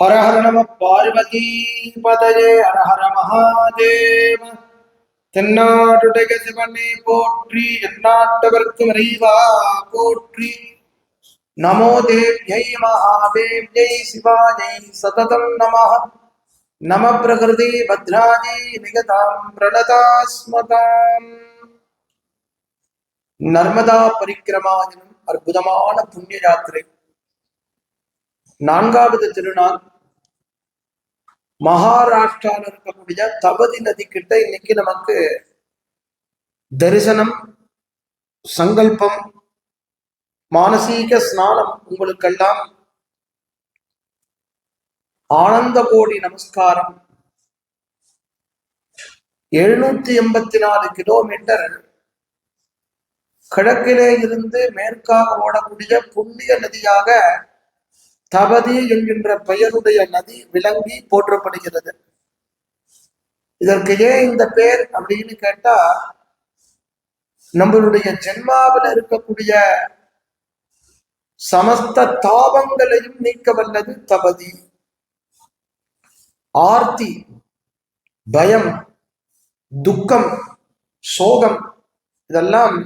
ஹர ஹர நம பார்வதி பதயே ஹர ஹர மகாதேவ தென்னாடுடைய சிவனே போற்றி எந்நாட்டவர்க்கும் இறைவா போற்றி நமோ தேவ்யை மகாதேவ்யை சிவாயை சததம் நம நம பிரகிருதி பத்ராஜி நிகதாம் பிரணதாஸ்மதாம் நர்மதா பரிக்கிரமாஜனம் அற்புதமான புண்ணிய யாத்திரை நான்காவது திருநாள் மகாராஷ்டிரால இருக்கக்கூடிய தபதி நதி கிட்ட இன்னைக்கு நமக்கு தரிசனம் சங்கல்பம் மானசீக ஸ்நானம் உங்களுக்கெல்லாம் ஆனந்த கோடி நமஸ்காரம். எழுநூத்தி எண்பத்தி நாலு கிலோமீட்டர் கிழக்கிலே இருந்து மேற்காக ஓடக்கூடிய புண்ணிய நதியாக தபதி என்கின்ற பெயருடைய நதி விளங்கி போற்றப்படுகிறது. இதற்கு ஏன் இந்த பேர் அப்படின்னு கேட்டா நம்மளுடைய ஜென்மாவில் இருக்கக்கூடிய சமஸ்த தாபங்களையும் நீக்க வல்லது தபதி. ஆர்த்தி பயம் துக்கம் சோகம் இதெல்லாம்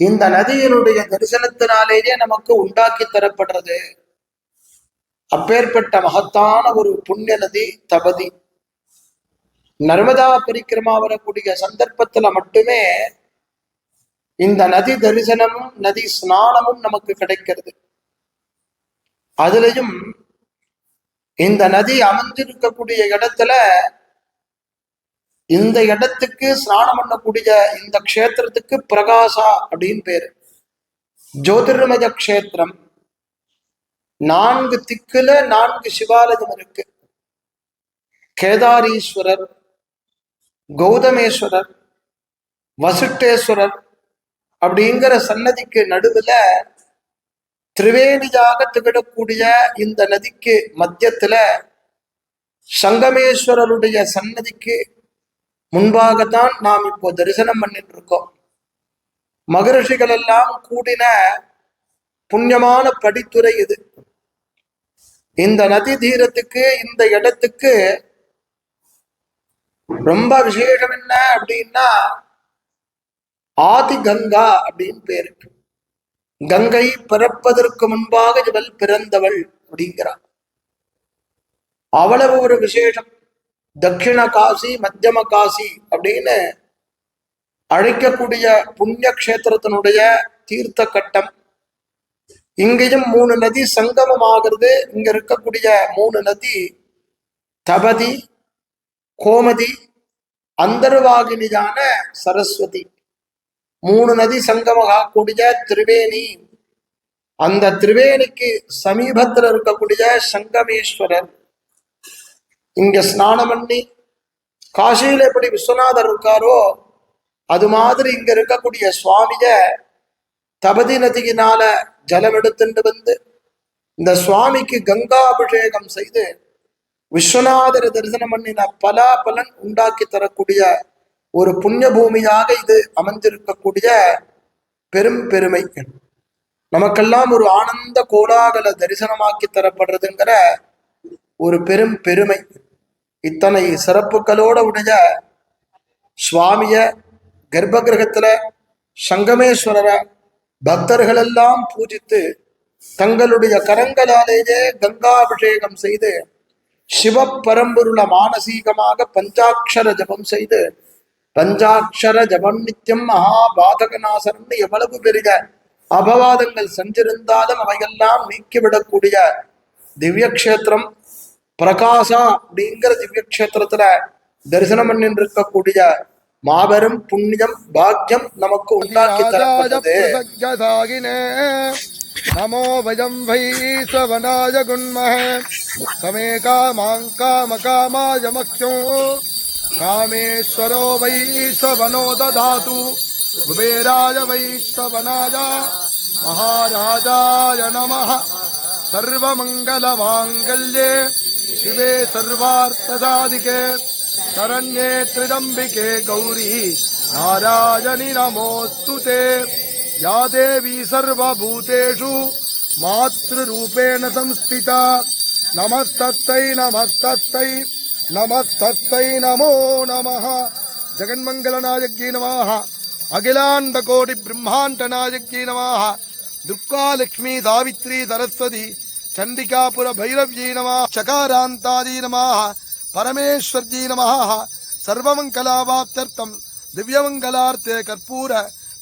இந்த நதியினுடைய தரிசனத்தினாலேயே நமக்கு உண்டாக்கி தரப்படுறது. அப்பேற்பட்ட மகத்தான ஒரு புண்ணிய நதி தபதி நர்மதா பரிக்கிரமா வரக்கூடிய சந்தர்ப்பத்துல மட்டுமே இந்த நதி தரிசனமும் நதி ஸ்நானமும் நமக்கு கிடைக்கிறது. அதுலயும் இந்த நதி அமைஞ்சிருக்கக்கூடிய இடத்துல இந்த இடத்துக்கு ஸ்நானம் பண்ணக்கூடிய இந்த க்ஷேத்திரத்துக்கு பிரகாசா அப்படின்னு பேரு. ஜோதிர்மய க்ஷேத்திரம் நான்கு திக்குல நான்கு சிவாலயம் இருக்கு. கேதாரீஸ்வரர் கௌதமேஸ்வரர் வசுட்டேஸ்வரர் அப்படிங்கிற சன்னதிக்கு நடுவுல திரிவேணியாக திகழக்கூடிய இந்த நதிக்கு மத்தியத்துல சங்கமேஸ்வரருடைய சன்னதிக்கு முன்பாகத்தான் நாம் இப்போ தரிசனம் பண்ணிட்டு இருக்கோம் மகரிஷிகள் எல்லாம் கூடின புண்ணியமான படித்துறை இது. இந்த நதி தீரத்துக்கு இந்த இடத்துக்கு ரொம்ப விசேஷம் என்ன அப்படின்னா ஆதி கங்கா அப்படின்னு பேரு. கங்கை பிறப்பதற்கு முன்பாக இவள் பிறந்தவள் அப்படிங்கிறார் அவ்வளவு ஒரு விசேஷம். தட்சிண காசி மத்தியம காசி அப்படின்னு அழைக்கக்கூடிய புண்ணிய கஷேத்திரத்தினுடைய தீர்த்த கட்டம் இங்கேயும் மூணு நதி சங்கமம் ஆகிறது இங்க இருக்கக்கூடிய மூணு நதி தபதி கோமதி அந்தர்வாகினியான சரஸ்வதி. மூணு நதி சங்கமாகக்கூடிய திரிவேணி. அந்த திரிவேணிக்கு சமீபத்தில் இருக்கக்கூடிய சங்கமேஸ்வரர். இங்க ஸ்நானம் பண்ணி காசியில எப்படி விஸ்வநாதர் இருக்காரோ அது மாதிரி இங்க இருக்கக்கூடிய சுவாமிய தபதி நதியினால ஜலம் எடுத்துட்டு வந்து இந்த சுவாமிக்கு கங்கா அபிஷேகம் செய்து விஸ்வநாதர் தரிசனம் பண்ணின பலா பலன் உண்டாக்கி தரக்கூடிய ஒரு புண்ணிய பூமியாக இது அமைந்திருக்கக்கூடிய பெரும் பெருமை நமக்கெல்லாம் ஒரு ஆனந்த கோலாகல தரிசனமாக்கி தரப்படுறதுங்கிற ஒரு பெரும் பெருமை. இத்தனை சிறப்புகளோட உடைய சுவாமிய கர்ப்பகிரகத்துல சங்கமேஸ்வரரை பக்தர்களெல்லாம் பூஜித்து தங்களுடைய கரங்களாலேயே கங்காபிஷேகம் செய்து சிவப்பரம்பொருள மானசீகமாக பஞ்சாட்சர ஜபம் செய்து பஞ்சாட்சர ஜபம் நித்தியம் மகாபாதகநாசனம்னு எவ்வளவு பெரிய அபவாதங்கள் செஞ்சிருந்தாலும் அவையெல்லாம் நீக்கிவிடக்கூடிய திவ்ய கஷேத்திரம் பிரகாசா அப்படிங்கிற திவ்ய கஷேத்திரத்துல தரிசனம் பண்ணிட்டு இருக்கக்கூடிய மாபெரும் புண்ணியம் பாக்கியம் நமக்கு உண்டாக்கி தரப்பட்டது. நமோ வயம் வை சவனாய குண்மஹ சமே காமாங் காம காமாய மக்யோ காமேஸ்வரோ வை சவனோ ததாது குபேராய வை சவனாய மகாராஜாய நம சர்வமங்கல மாங்கல்யே शिवे सर्वार्थसाधिके शरण्ये त्रिदम्बिके गौरी नारायणि नमोऽस्तु ते। या देवी सर्वभूतेषु मातृरूपेण संस्थिता। नमस्तत्तै नमस्तत्तै नमस्तत्तै नमो नमः। जगन्मङ्गलनायज्ञी नमः। अखिलाण्डकोटिब्रह्माण्डनायज्ञी नमः। दुर्गालक्ष्मी सावित्री सरस्वती சண்டிகாபுர பைரவ்யி நம சகாராந்தாதி நம பரமேஸ்வர்ஜி நம சர்வமங்கலாவாப்தர்த்தம் திவ்யமங்கலார்த்தே கற்பூர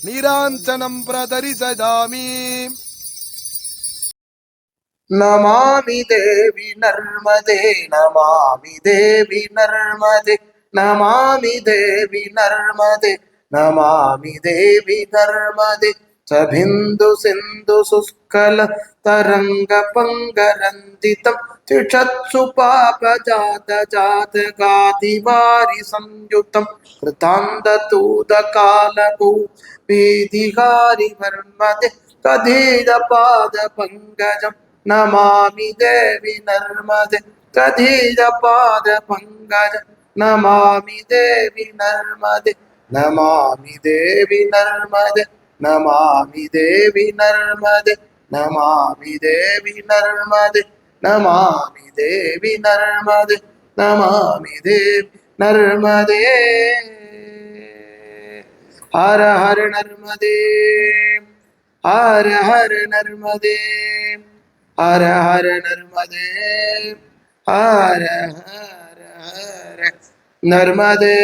நீராஞ்சனம் பிரதரிசதாமி நமாமி தேவி நர்மதே நமாமி தேவி நர்மதே நமாமி தேவி நர்மதே நமாமி தேவி நர்மதே. சபிந்து சிந்து சுஸ்கல தரங்க பங்கரந்திதம் திஷத்சு பாப ஜாத ஜாத காதிவாரி சம்யுதம் கிருதாந்த தூத காலபூ வேதிகாரி வர்மதே ததீத பாத பங்கஜம் நமாமி தேவி நர்மதே ததீத பாத பங்கஜம் நமாமி தேவி நர்மதே நமாமி தேவி நர்மதே நமாமி தேவி நர்மதே நமாமி தேவி நர்மதே நமாமி தேவி நர்மதே நமாமி தேவி நர்மதே ஹர ஹர நர்மதே ஹர ஹர நர்மதே